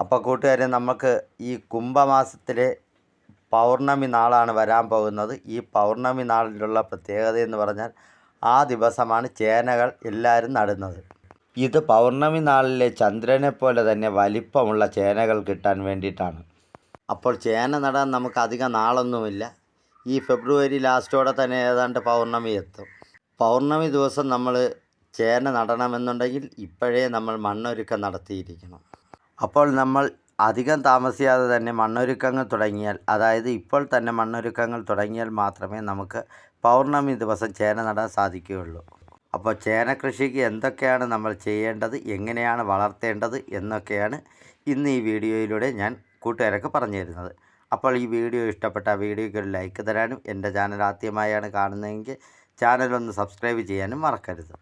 അപ്പോൾ കൂട്ടുകാരെ നമുക്ക് ഈ കുംഭമാസത്തിലെ പൗർണമി നാളാണ് വരാൻ പോകുന്നത്. ഈ പൗർണമി നാളിലുള്ള പ്രത്യേകത എന്ന് പറഞ്ഞാൽ ആ ദിവസമാണ് ചേനകൾ എല്ലാവരും നടുന്നത്. ഇത് പൗർണമി നാളിലെ ചന്ദ്രനെ പോലെ തന്നെ വലിപ്പമുള്ള ചേനകൾ കിട്ടാൻ വേണ്ടിയിട്ടാണ്. അപ്പോൾ ചേന നടാൻ നമുക്ക് അധികം നാളൊന്നുമില്ല. ഈ ഫെബ്രുവരി ലാസ്റ്റോടെ തന്നെ ഏതാണ്ട് പൗർണമി എത്തും. പൗർണമി ദിവസം നമ്മൾ ചേന നടണമെന്നുണ്ടെങ്കിൽ ഇപ്പോഴേ നമ്മൾ മണ്ണൊരുക്കം നടത്തിയിരിക്കണം. അപ്പോൾ നമ്മൾ അധികം താമസിയാതെ തന്നെ മണ്ണൊരുക്കങ്ങൾ തുടങ്ങിയാൽ അതായത് ഇപ്പോൾ തന്നെ മണ്ണൊരുക്കങ്ങൾ തുടങ്ങിയാൽ മാത്രമേ നമുക്ക് പൗർണമി ദിവസം ചേന നടാൻ സാധിക്കുകയുള്ളൂ. അപ്പോൾ ചേന കൃഷിക്ക് എന്തൊക്കെയാണ് നമ്മൾ ചെയ്യേണ്ടത് എങ്ങനെയാണ് വളർത്തേണ്ടത് എന്നൊക്കെയാണ് ഇന്ന് ഈ വീഡിയോയിലൂടെ ഞാൻ കൂട്ടുകാരൊക്കെ പറഞ്ഞു തരുന്നത്. അപ്പോൾ ഈ വീഡിയോ ഇഷ്ടപ്പെട്ട വീഡിയോയ്ക്ക് ഒരു ലൈക്ക് തരാനും എന്റെ ചാനൽ ആദ്യമായാണ് കാണുന്നതെങ്കിൽ ചാനലൊന്ന് സബ്സ്ക്രൈബ് ചെയ്യാനും മറക്കരുത്.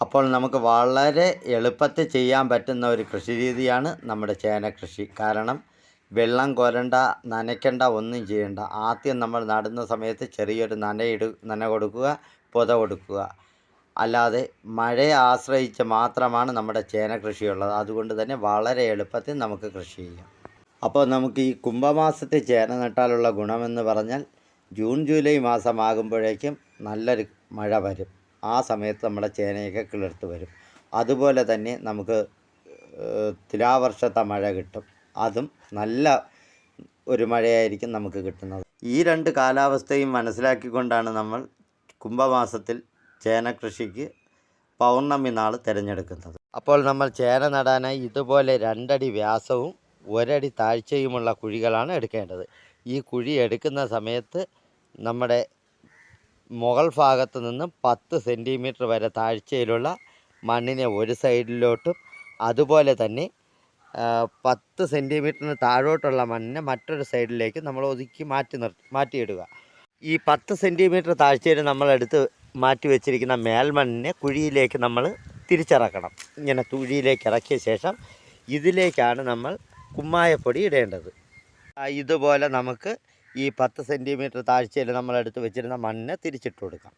അപ്പോൾ നമുക്ക് വളരെ എളുപ്പത്തിൽ ചെയ്യാൻ പറ്റുന്ന ഒരു കൃഷി രീതിയാണ് നമ്മുടെ ചേന കൃഷി. കാരണം വെള്ളം കൊരണ്ട നനയ്ക്കണ്ട ഒന്നും ചെയ്യണ്ട. ആദ്യം നമ്മൾ നടുന്ന സമയത്ത് ചെറിയൊരു നനയിടു നന കൊടുക്കുക പുത കൊടുക്കുക. അല്ലാതെ മഴയെ ആശ്രയിച്ച് മാത്രമാണ് നമ്മുടെ ചേന കൃഷിയുള്ളത്. അതുകൊണ്ട് തന്നെ വളരെ എളുപ്പത്തിൽ നമുക്ക് കൃഷി ചെയ്യാം. അപ്പോൾ നമുക്ക് ഈ കുംഭമാസത്തിൽ ചേന നട്ടാലുള്ള ഗുണമെന്ന് പറഞ്ഞാൽ ജൂൺ ജൂലൈ മാസമാകുമ്പോഴേക്കും നല്ലൊരു മഴ വരും. ആ സമയത്ത് നമ്മുടെ ചേനയൊക്കെ കിളിർത്ത് വരും. അതുപോലെ തന്നെ നമുക്ക് തുലാവർഷത്തെ മഴ കിട്ടും. അതും നല്ല ഒരു മഴയായിരിക്കും നമുക്ക് കിട്ടുന്നത്. ഈ രണ്ട് കാലാവസ്ഥയും മനസ്സിലാക്കിക്കൊണ്ടാണ് നമ്മൾ കുംഭമാസത്തിൽ ചേന കൃഷിക്ക് പൗർണമി നാൾ തിരഞ്ഞെടുക്കുന്നത്. അപ്പോൾ നമ്മൾ ചേന നടാനായി ഇതുപോലെ രണ്ടടി വ്യാസവും ഒരടി താഴ്ചയുമുള്ള കുഴികളാണ് എടുക്കേണ്ടത്. ഈ കുഴി എടുക്കുന്ന സമയത്ത് നമ്മുടെ മുകൾ ഭാഗത്ത് നിന്നും പത്ത് സെന്റിമീറ്റർ വരെ താഴ്ചയിലുള്ള മണ്ണിനെ ഒരു സൈഡിലോട്ടും അതുപോലെ തന്നെ പത്ത് സെന്റിമീറ്ററിന് താഴോട്ടുള്ള മണ്ണിനെ മറ്റൊരു സൈഡിലേക്ക് നമ്മൾ ഒതുക്കി മാറ്റി നിർ മാറ്റിയിടുക. ഈ പത്ത് സെന്റിമീറ്റർ താഴ്ചയിൽ നമ്മളെടുത്ത് മാറ്റി വെച്ചിരിക്കുന്ന മേൽമണ്ണിനെ കുഴിയിലേക്ക് നമ്മൾ തിരിച്ചിറക്കണം. ഇങ്ങനെ കുഴിയിലേക്ക് ഇറക്കിയ ശേഷം ഇതിലേക്കാണ് നമ്മൾ കുമ്മായപ്പൊടി ഇടേണ്ടത്. ഇതുപോലെ നമുക്ക് ഈ പത്ത് സെന്റിമീറ്റർ താഴ്ചയിൽ നമ്മളെടുത്ത് വെച്ചിരുന്ന മണ്ണ് തിരിച്ചിട്ട് കൊടുക്കാം.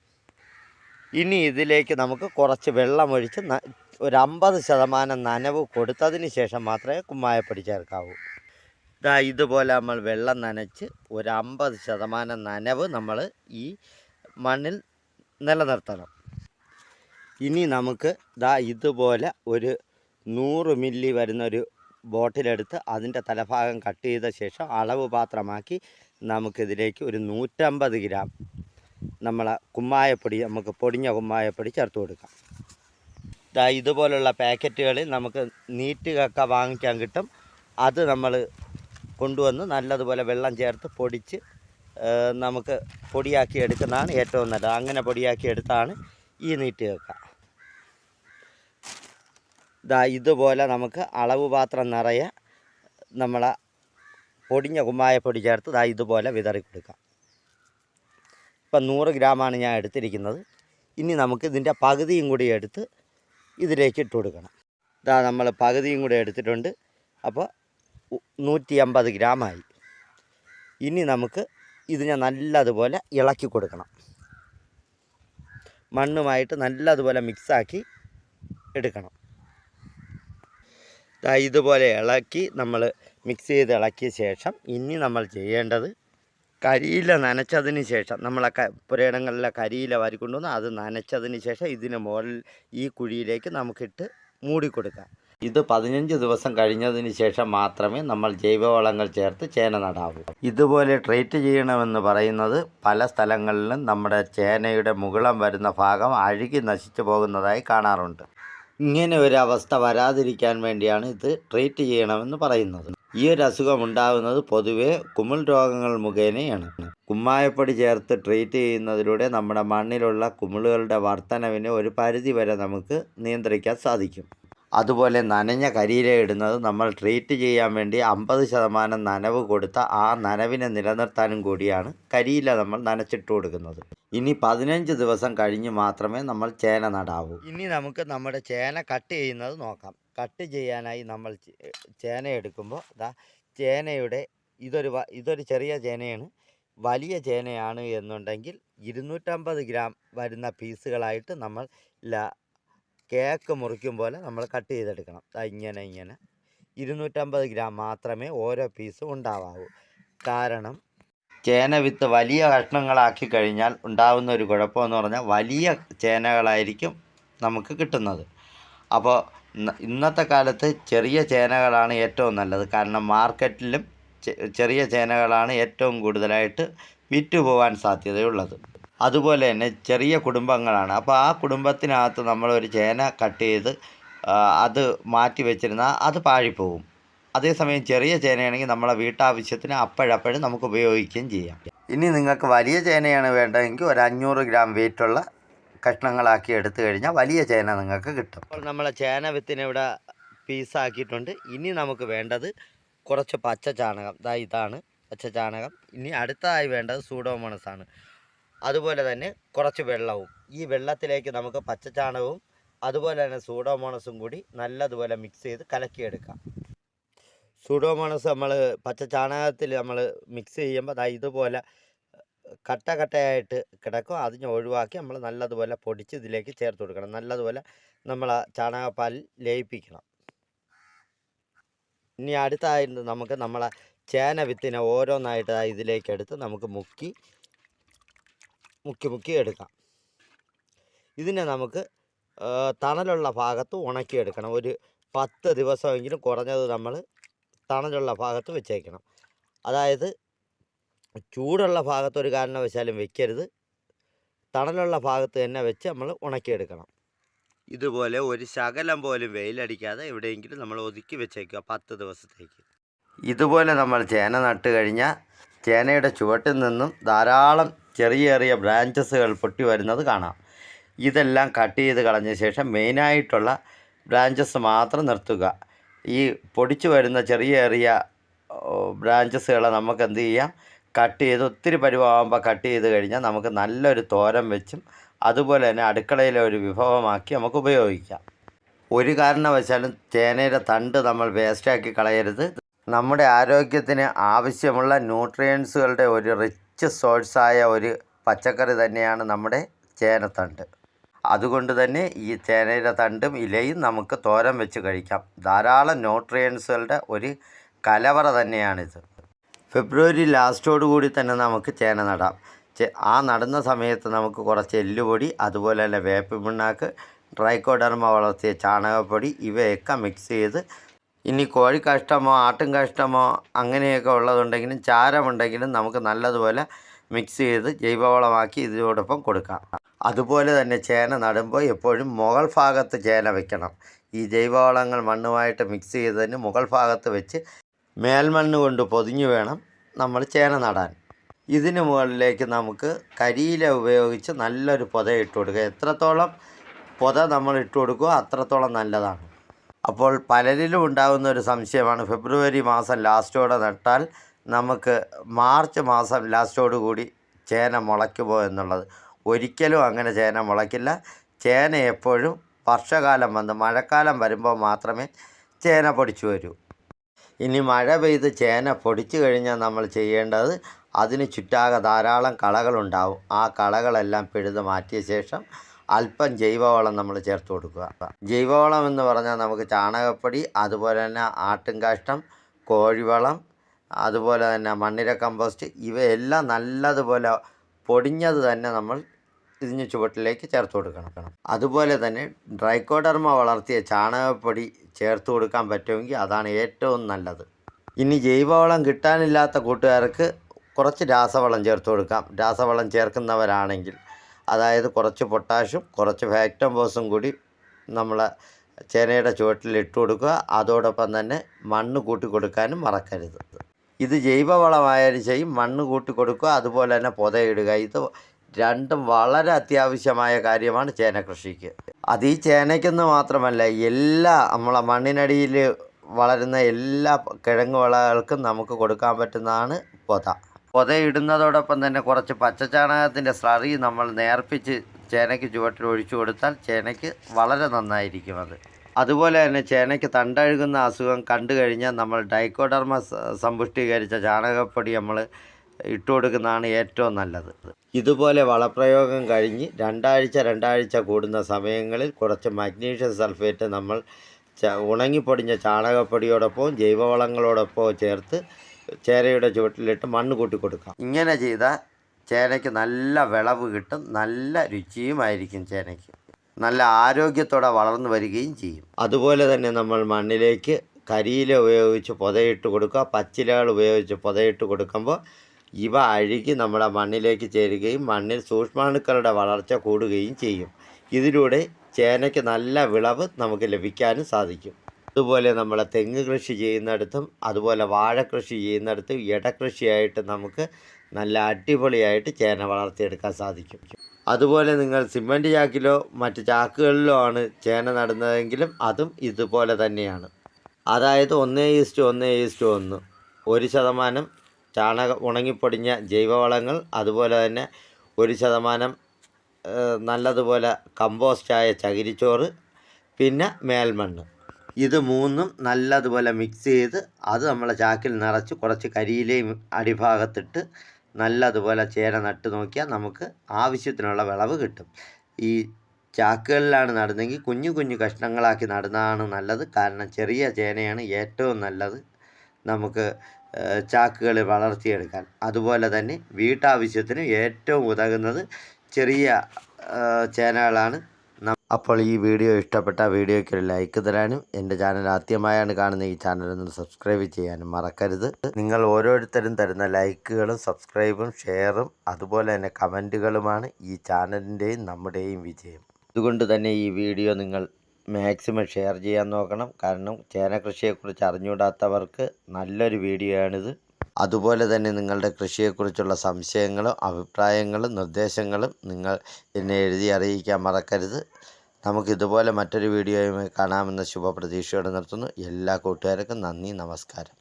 ഇനി ഇതിലേക്ക് നമുക്ക് കുറച്ച് വെള്ളമൊഴിച്ച് ഒരു അമ്പത് ശതമാനം നനവ് കൊടുത്തതിന് ശേഷം മാത്രമേ കുമ്മായപ്പൊടി ചേർക്കാവൂ. ഇതാ ഇതുപോലെ നമ്മൾ വെള്ളം നനച്ച് ഒരു അമ്പത് ശതമാനം നനവ് നമ്മൾ ഈ മണ്ണിൽ നിലനിർത്തണം. ഇനി നമുക്ക് ദാ ഇതുപോലെ ഒരു നൂറ് മില്ലി വരുന്നൊരു ബോട്ടിലെടുത്ത് അതിന്റെ തലഭാഗം കട്ട് ചെയ്ത ശേഷം അളവ് പാത്രമാക്കി നമുക്കിതിലേക്ക് ഒരു നൂറ്റമ്പത് ഗ്രാം നമ്മളെ കുമ്മായപ്പൊടി നമുക്ക് പൊടിഞ്ഞ കുമ്മായപ്പൊടി ചേർത്ത് കൊടുക്കാം. ദാ ഇതുപോലുള്ള പാക്കറ്റുകളിൽ നമുക്ക് നീറ്റ് കക്ക വാങ്ങിക്കാൻ കിട്ടും. അത് നമ്മൾ കൊണ്ടുവന്ന് നല്ലതുപോലെ വെള്ളം ചേർത്ത് പൊടിച്ച് നമുക്ക് പൊടിയാക്കി എടുക്കുന്നതാണ് ഏറ്റവും നല്ലത്. അങ്ങനെ പൊടിയാക്കി എടുത്താണ് ഈ നീറ്റ് കക്ക ദാ ഇതുപോലെ നമുക്ക് അളവ് പാത്രം നിറയെ നമ്മളെ പൊടിഞ്ഞ കുമ്മായപ്പൊടി ചേർത്ത് ദാ ഇതുപോലെ വിതറി കൊടുക്കാം. ഇപ്പം നൂറ് ഗ്രാമാണ് ഞാൻ എടുത്തിരിക്കുന്നത്. ഇനി നമുക്ക് ഇതിന്റെ പകുതിയും കൂടി എടുത്ത് ഇതിലേക്ക് ഇട്ട് കൊടുക്കണം. ഇതാ നമ്മൾ പകുതിയും കൂടി എടുത്തിട്ടുണ്ട്. അപ്പോൾ നൂറ്റി അമ്പത് ഗ്രാമായി. ഇനി നമുക്ക് ഇതിനെ നല്ലതുപോലെ ഇളക്കി കൊടുക്കണം. മണ്ണുമായിട്ട് നല്ലതുപോലെ മിക്സാക്കി എടുക്കണം. ഇതുപോലെ ഇളക്കി നമ്മൾ മിക്സ് ചെയ്ത് ഇളക്കിയ ശേഷം ഇനി നമ്മൾ ചെയ്യേണ്ടത് കരിയില നനച്ചതിന് ശേഷം നമ്മളെ ക പുരയിടങ്ങളിലെ കരിയില വാരിക്കൊണ്ടുവന്ന് അത് നനച്ചതിന് ശേഷം ഇതിന് മുകളിൽ ഈ കുഴിയിലേക്ക് നമുക്കിട്ട് മൂടിക്കൊടുക്കാം. ഇത് പതിനഞ്ച് ദിവസം കഴിഞ്ഞതിന് ശേഷം മാത്രമേ നമ്മൾ ജൈവവളങ്ങൾ ചേർത്ത് ചേന നടാവൂ. ഇതുപോലെ ട്രീറ്റ് ചെയ്യണമെന്ന് പറയുന്നത് പല സ്ഥലങ്ങളിലും നമ്മുടെ ചേനയുടെ മുകുളം വരുന്ന ഭാഗം അഴുകി നശിച്ചു പോകുന്നതായി കാണാറുണ്ട്. ഇങ്ങനെ ഒരു അവസ്ഥ വരാതിരിക്കാൻ വേണ്ടിയാണ് ഇത് ട്രീറ്റ് ചെയ്യണമെന്ന് പറയുന്നത്. ഈ ഒരു അസുഖം ഉണ്ടാകുന്നത് പൊതുവെ കുമിൾ രോഗങ്ങൾ മുഖേനയാണ്. കുമ്മായപ്പൊടി ചേർത്ത് ട്രീറ്റ് ചെയ്യുന്നതിലൂടെ നമ്മുടെ മണ്ണിലുള്ള കുമിളുകളുടെ വർധനവിനെ ഒരു പരിധി വരെ നമുക്ക് നിയന്ത്രിക്കാൻ സാധിക്കും. അതുപോലെ നനഞ്ഞ കരിയില ഇടുന്നത് നമ്മൾ ട്രീറ്റ് ചെയ്യാൻ വേണ്ടി അമ്പത് ശതമാനം നനവ് കൊടുത്ത ആ നനവിനെ നിലനിർത്താനും കൂടിയാണ് കരിയില നമ്മൾ നനച്ചിട്ട് കൊടുക്കുന്നത്. ഇനി പതിനഞ്ച് ദിവസം കഴിഞ്ഞ് മാത്രമേ നമ്മൾ ചേന നടാവൂ. ഇനി നമുക്ക് നമ്മുടെ ചേന കട്ട് ചെയ്യുന്നത് നോക്കാം. കട്ട് ചെയ്യാനായി നമ്മൾ ചേന എടുക്കുമ്പോൾ ദാ ചേനയുടെ ഇതൊരു ഇതൊരു ചെറിയ ചേനയാണ്. വലിയ ചേനയാണ് എന്നുണ്ടെങ്കിൽ ഇരുന്നൂറ്റമ്പത് ഗ്രാം വരുന്ന പീസുകളായിട്ട് നമ്മൾ കേക്ക് മുറിക്കും പോലെ നമ്മൾ കട്ട് ചെയ്തെടുക്കണം. ഇങ്ങനെ ഇങ്ങനെ. ഇരുന്നൂറ്റമ്പത് ഗ്രാം മാത്രമേ ഓരോ പീസും ഉണ്ടാവാവൂ. കാരണം ചേന വിത്ത് വലിയ കഷ്ണങ്ങളാക്കി കഴിഞ്ഞാൽ ഉണ്ടാകുന്ന ഒരു കുഴപ്പമെന്ന് പറഞ്ഞാൽ വലിയ ചേനകളായിരിക്കും നമുക്ക് കിട്ടുന്നത്. അപ്പോൾ ഇന്നത്തെ കാലത്ത് ചെറിയ ചേനകളാണ് ഏറ്റവും നല്ലത്. കാരണം മാർക്കറ്റിലും ചെറിയ ചേനകളാണ് ഏറ്റവും കൂടുതലായിട്ട് വിറ്റ് പോകാൻ സാധ്യതയുള്ളത്. അതുപോലെ തന്നെ ചെറിയ കുടുംബങ്ങളാണ്. അപ്പോൾ ആ കുടുംബത്തിനകത്ത് നമ്മളൊരു ചേന കട്ട് ചെയ്ത് അത് മാറ്റി വെച്ചിരുന്നാൽ അത് പാഴിപ്പോവും. അതേസമയം ചെറിയ ചേനയാണെങ്കിൽ നമ്മളെ വീട്ടാവശ്യത്തിന് അപ്പോഴപ്പോഴും നമുക്ക് ഉപയോഗിക്കുകയും ചെയ്യാം. ഇനി നിങ്ങൾക്ക് വലിയ ചേനയാണ് വേണ്ടതെങ്കിൽ ഒരു അഞ്ഞൂറ് ഗ്രാം വെയിറ്റുള്ള കഷ്ണങ്ങളാക്കി എടുത്തു കഴിഞ്ഞാൽ വലിയ ചേന നിങ്ങൾക്ക് കിട്ടും. അപ്പോൾ നമ്മളെ ചേന വിത്തിന് ഇവിടെ പീസാക്കിയിട്ടുണ്ട് ഇനി നമുക്ക് വേണ്ടത് കുറച്ച് പച്ച ചാണകം ദാ ഇതാണ് പച്ച ചാണകം ഇനി അടുത്തതായി വേണ്ടത് സൂഡോമോണസ് ആണ്. അതുപോലെ തന്നെ കുറച്ച് വെള്ളവും. ഈ വെള്ളത്തിലേക്ക് നമുക്ക് പച്ച ചാണകവും അതുപോലെ തന്നെ സൂഡോമോണസും കൂടി നല്ലതുപോലെ മിക്സ് ചെയ്ത് കലക്കിയെടുക്കാം. സൂഡോമോണസ് നമ്മൾ പച്ച ചാണകത്തിൽ നമ്മൾ മിക്സ് ചെയ്യുമ്പോൾ അതായത് ഇതുപോലെ കട്ട കട്ടയായിട്ട് കിടക്കും. അതിനെ ഒഴിവാക്കി നമ്മൾ നല്ലതുപോലെ പൊടിച്ച് ഇതിലേക്ക് ചേർത്ത് കൊടുക്കണം. നല്ലതുപോലെ നമ്മൾ ആ ചാണകപ്പാലിൽ ലയിപ്പിക്കണം. ഇനി അടുത്തായിട്ട് നമുക്ക് നമ്മളെ ചേന വിത്തിനെ ഓരോന്നായിട്ട് ഇതിലേക്കെടുത്ത് നമുക്ക് മുക്കി മുക്കി മുക്കി എടുക്കാം. ഇതിനെ നമുക്ക് തണലുള്ള ഭാഗത്ത് ഉണക്കിയെടുക്കണം. ഒരു പത്ത് ദിവസമെങ്കിലും കുറഞ്ഞത് നമ്മൾ തണലുള്ള ഭാഗത്ത് വെച്ചേക്കണം. അതായത് ചൂടുള്ള ഭാഗത്ത് ഒരു കാരണവശാലും വെക്കരുത്. തണലുള്ള ഭാഗത്ത് തന്നെ വെച്ച് നമ്മൾ ഉണക്കിയെടുക്കണം. ഇതുപോലെ ഒരു ശകലം പോലും വെയിലടിക്കാതെ എവിടെയെങ്കിലും നമ്മൾ ഒതുക്കി വെച്ചേക്കുക പത്ത് ദിവസത്തേക്ക്. ഇതുപോലെ നമ്മൾ ചേന നട്ട് കഴിഞ്ഞാൽ ചേനയുടെ ചുവട്ടിൽ നിന്നും ധാരാളം ചെറിയ ചെറിയ ബ്രാഞ്ചസുകൾ പൊട്ടി വരുന്നത് കാണാം. ഇതെല്ലാം കട്ട് ചെയ്ത് കളഞ്ഞ ശേഷം മെയിനായിട്ടുള്ള ബ്രാഞ്ചസ് മാത്രം നിർത്തുക. ഈ പൊടിച്ചു വരുന്ന ചെറിയ ചെറിയ ബ്രാഞ്ചസുകളെ നമുക്ക് എന്ത് ചെയ്യാം? കട്ട് ചെയ്ത് ഒത്തിരി പരിവാകുമ്പോൾ കട്ട് ചെയ്ത് കഴിഞ്ഞാൽ നമുക്ക് നല്ലൊരു തോരം വെച്ചും അതുപോലെ തന്നെ അടുക്കളയിലെ ഒരു വിഭവമാക്കി നമുക്ക് ഉപയോഗിക്കാം. ഒരു കാരണവശാലും ചേനയുടെ തണ്ട് നമ്മൾ വേസ്റ്റാക്കി കളയരുത്. നമ്മുടെ ആരോഗ്യത്തിന് ആവശ്യമുള്ള ന്യൂട്രിയൻസുകളുടെ ഒരു റിച്ച് സോഴ്സായ ഒരു പച്ചക്കറി തന്നെയാണ് നമ്മുടെ ചേനത്തണ്ട് അതുകൊണ്ട് തന്നെ ഈ ചേനയുടെ തണ്ടും ഇലയും നമുക്ക് തോരൻ വെച്ച് കഴിക്കാം. ധാരാളം ന്യൂട്രിയൻസുകളുടെ ഒരു കലവറ തന്നെയാണിത്. ഫെബ്രുവരി ലാസ്റ്റോടുകൂടി തന്നെ നമുക്ക് ചേന നടാം. ആ നടുന്ന സമയത്ത് നമുക്ക് കുറച്ച് എല്ലുപൊടി അതുപോലെ തന്നെ വേപ്പ് പിണ്ണാക്ക് ട്രൈക്കോഡർമ വളർത്തിയ ചാണകപ്പൊടി ഇവയൊക്കെ മിക്സ് ചെയ്ത് ഇനി കോഴി കാഷ്ടമോ ആട്ടും കാഷ്ടമോ അങ്ങനെയൊക്കെ ഉള്ളതുണ്ടെങ്കിലും ചാരമുണ്ടെങ്കിലും നമുക്ക് നല്ലതുപോലെ മിക്സ് ചെയ്ത് ജൈവവളമാക്കി ഇതിനോടൊപ്പം കൊടുക്കാം. അതുപോലെ തന്നെ ചേന നടുമ്പോൾ എപ്പോഴും മുകൾ ഭാഗത്ത് ചേന വെക്കണം. ഈ ജൈവവളങ്ങൾ മണ്ണുമായിട്ട് മിക്സ് ചെയ്തതിന് മുകൾ ഭാഗത്ത് വെച്ച് മേൽമണ്ണ് കൊണ്ട് പൊതിഞ്ഞു വേണം നമ്മൾ ചേന നടാൻ. ഇതിന് മുകളിലേക്ക് നമുക്ക് കരിയില ഉപയോഗിച്ച് നല്ലൊരു പൊത ഇട്ട് കൊടുക്കുക. എത്രത്തോളം പൊത നമ്മൾ ഇട്ട് കൊടുക്കുക അത്രത്തോളം നല്ലതാണ്. അപ്പോൾ പലരിലും ഉണ്ടാകുന്ന ഒരു സംശയമാണ്. ഫെബ്രുവരി മാസം ലാസ്റ്റോടെ നട്ടാൽ നമുക്ക് മാർച്ച് മാസം ലാസ്റ്റോടു കൂടി ചേന മുളയ്ക്കുമോ എന്നുള്ളത്. ഒരിക്കലും അങ്ങനെ ചേന മുളയ്ക്കില്ല. ചേന എപ്പോഴും വർഷകാലം വന്ന് മഴക്കാലം വരുമ്പോൾ മാത്രമേ ചേന പൊടിച്ചു വരൂ. ഇനി മഴ പെയ്ത് ചേന പൊടിച്ചു കഴിഞ്ഞാൽ നമ്മൾ ചെയ്യേണ്ടത് അതിന് ചുറ്റാകെ ധാരാളം കളകളുണ്ടാവും. ആ കളകളെല്ലാം പിഴുത് മാറ്റിയ ശേഷം അല്പം ജൈവവളം നമ്മൾ ചേർത്ത് കൊടുക്കുക. ജൈവവളം എന്ന് പറഞ്ഞാൽ നമുക്ക് ചാണകപ്പൊടി അതുപോലെ തന്നെ ആട്ടുംകാഷ്ടം കോഴിവളം അതുപോലെ തന്നെ മണ്ണിര കമ്പോസ്റ്റ് ഇവയെല്ലാം നല്ലതുപോലെ പൊടിഞ്ഞത് തന്നെ നമ്മൾ ഇതിന് ചുവട്ടിലേക്ക് ചേർത്ത് കൊടുക്കണം. അതുപോലെ തന്നെ ഡ്രൈക്കോഡർമ വളർത്തിയ ചാണകപ്പൊടി ചേർത്ത് കൊടുക്കാൻ പറ്റുമെങ്കിൽ അതാണ് ഏറ്റവും നല്ലത്. ഇനി ജൈവവളം കിട്ടാനില്ലാത്ത കൂട്ടുകാർക്ക് കുറച്ച് രാസവളം ചേർത്ത് കൊടുക്കാം. രാസവളം ചേർക്കുന്നവരാണെങ്കിൽ അതായത് കുറച്ച് പൊട്ടാഷും കുറച്ച് ഫാക്ടംബോസും കൂടി നമ്മൾ ചേനയുടെ ചുവട്ടിൽ ഇട്ട് കൊടുക്കുക. അതോടൊപ്പം തന്നെ മണ്ണ് കൂട്ടി കൊടുക്കാനും മറക്കരുത്. ഇത് ജൈവവളമായാലും ചെയ്യും മണ്ണ് കൂട്ടി കൊടുക്കുക. അതുപോലെ തന്നെ പുതയിടുക. ഇത് രണ്ടും വളരെ അത്യാവശ്യമായ കാര്യമാണ് ചേന കൃഷിക്ക്. അത് ഈ ചേനയ്ക്കെന്ന് മാത്രമല്ല എല്ലാ നമ്മളെ മണ്ണിനടിയിൽ വളരുന്ന എല്ലാ കിഴങ്ങ് വിളകൾക്കും നമുക്ക് കൊടുക്കാൻ പറ്റുന്നതാണ് പൊത. പൊതയിടുന്നതോടൊപ്പം തന്നെ കുറച്ച് പച്ചച്ചാണകത്തിന്റെ സ്ലറി നമ്മൾ നേർപ്പിച്ച് ചേനയ്ക്ക് ചുവട്ടിൽ ഒഴിച്ചു കൊടുത്താൽ ചേനയ്ക്ക് വളരെ നന്നായിരിക്കും അത്. അതുപോലെ തന്നെ ചേനയ്ക്ക് തണ്ടഴുകുന്ന അസുഖം കണ്ടു കഴിഞ്ഞാൽ നമ്മൾ ഡൈക്കോഡർമ സമ്പുഷ്ടീകരിച്ച ചാണകപ്പൊടി നമ്മൾ ഇട്ടു കൊടുക്കുന്നതാണ് ഏറ്റവും നല്ലത്. ഇതുപോലെ വളപ്രയോഗം കഴിഞ്ഞ് രണ്ടാഴ്ച രണ്ടാഴ്ച കൂടുന്ന സമയങ്ങളിൽ കുറച്ച് മഗ്നീഷ്യം സൾഫേറ്റ് നമ്മൾ ഉണങ്ങി ഉണങ്ങിപ്പൊടിഞ്ഞ ചാണകപ്പൊടിയോടൊപ്പം ജൈവവളങ്ങളോടൊപ്പം ചേർത്ത് ചേനയുടെ ചുവട്ടിലിട്ട് മണ്ണ് കൂട്ടി കൊടുക്കാം. ഇങ്ങനെ ചെയ്താൽ ചേനയ്ക്ക് നല്ല വിളവ് കിട്ടും നല്ല രുചിയുമായിരിക്കും ചേനയ്ക്ക്. നല്ല ആരോഗ്യത്തോടെ വളർന്നു വരികയും ചെയ്യും. അതുപോലെ തന്നെ നമ്മൾ മണ്ണിലേക്ക് കരിയില ഉപയോഗിച്ച് പുതയിട്ട് കൊടുക്കുക പച്ചിലകൾ ഉപയോഗിച്ച് പുതയിട്ട് കൊടുക്കുമ്പോൾ ഇവ അഴുകി നമ്മുടെ മണ്ണിലേക്ക് ചേരുകയും മണ്ണിൽ സൂക്ഷ്മാണുക്കളുടെ വളർച്ച കൂടുകയും ചെയ്യും. ഇതിലൂടെ ചേനയ്ക്ക് നല്ല വിളവ് നമുക്ക് ലഭിക്കാനും സാധിക്കും. അതുപോലെ നമ്മൾ തെങ്ങ് കൃഷി ചെയ്യുന്നിടത്തും അതുപോലെ വാഴ കൃഷി ചെയ്യുന്നിടത്തും ഇടകൃഷിയായിട്ട് നമുക്ക് നല്ല അടിപൊളിയായിട്ട് ചേന വളർത്തിയെടുക്കാൻ സാധിക്കും. അതുപോലെ നിങ്ങൾ സിമന്റ് ചാക്കിലോ മറ്റ് ചാക്കുകളിലോ ആണ് ചേന നടുന്നതെങ്കിലും അതും ഇതുപോലെ തന്നെയാണ്. അതായത് ഒന്നേ ഈസ്റ്റ് ഒന്നേ ഈസ്റ്റ് ഒന്ന്. ഒരു ശതമാനം ചാണക ഉണങ്ങിപ്പൊടിഞ്ഞ ജൈവവളങ്ങൾ അതുപോലെ തന്നെ ഒരു ശതമാനം നല്ലതുപോലെ കമ്പോസ്റ്റായ ചകിരിച്ചോറ് പിന്നെ മേൽമണ്ണ്. ഇത് മൂന്നും നല്ലതുപോലെ മിക്സ് ചെയ്ത് അത് നമ്മളെ ചാക്കിൽ നിറച്ച് കുറച്ച് കരിയിലയും അടിഭാഗത്തിട്ട് നല്ലതുപോലെ ചേന നട്ട് നോക്കിയാൽ നമുക്ക് ആവശ്യത്തിനുള്ള വിളവ് കിട്ടും. ഈ ചാക്കുകളിലാണ് നടുന്നതെങ്കിൽ കുഞ്ഞു കുഞ്ഞു കഷ്ണങ്ങളാക്കി നടുന്നതാണ് നല്ലത്. കാരണം ചെറിയ ചേനയാണ് ഏറ്റവും നല്ലത് നമുക്ക് ചാക്കുകൾ വളർത്തിയെടുക്കാൻ. അതുപോലെ തന്നെ വീട്ടാവശ്യത്തിന് ഏറ്റവും ഉതകുന്നത് ചെറിയ ചേനകളാണ്. അപ്പോൾ ഈ വീഡിയോ ഇഷ്ടപ്പെട്ട വീഡിയോയ്ക്ക് ഒരു ലൈക്ക് തരാനും എന്റെ ചാനൽ ആദ്യമായാണ് കാണുന്ന ഈ ചാനൽ ഒന്ന് സബ്സ്ക്രൈബ് ചെയ്യാനും മറക്കരുത്. നിങ്ങൾ ഓരോരുത്തരും തരുന്ന ലൈക്കുകളും സബ്സ്ക്രൈബും ഷെയറും അതുപോലെ തന്നെ കമന്റുകളുമാണ് ഈ ചാനലിന്റെയും നമ്മുടെയും വിജയം. അതുകൊണ്ട് തന്നെ ഈ വീഡിയോ നിങ്ങൾ മാക്സിമം ഷെയർ ചെയ്യാൻ നോക്കണം. കാരണം ചേന കൃഷിയെക്കുറിച്ച് അറിഞ്ഞുകൂടാത്തവർക്ക് നല്ലൊരു വീഡിയോ ആണിത് അതുപോലെ തന്നെ നിങ്ങളുടെ കൃഷിയെക്കുറിച്ചുള്ള സംശയങ്ങളും അഭിപ്രായങ്ങളും നിർദ്ദേശങ്ങളും നിങ്ങൾ എന്നെ എഴുതി അറിയിക്കാൻ മറക്കരുത്. നമുക്കിതുപോലെ മറ്റൊരു വീഡിയോയുമായി കാണാമെന്ന ശുഭപ്രതീക്ഷയോടെ നിർത്തുന്നു. എല്ലാ കൂട്ടുകാർക്കും നന്ദി നമസ്കാരം.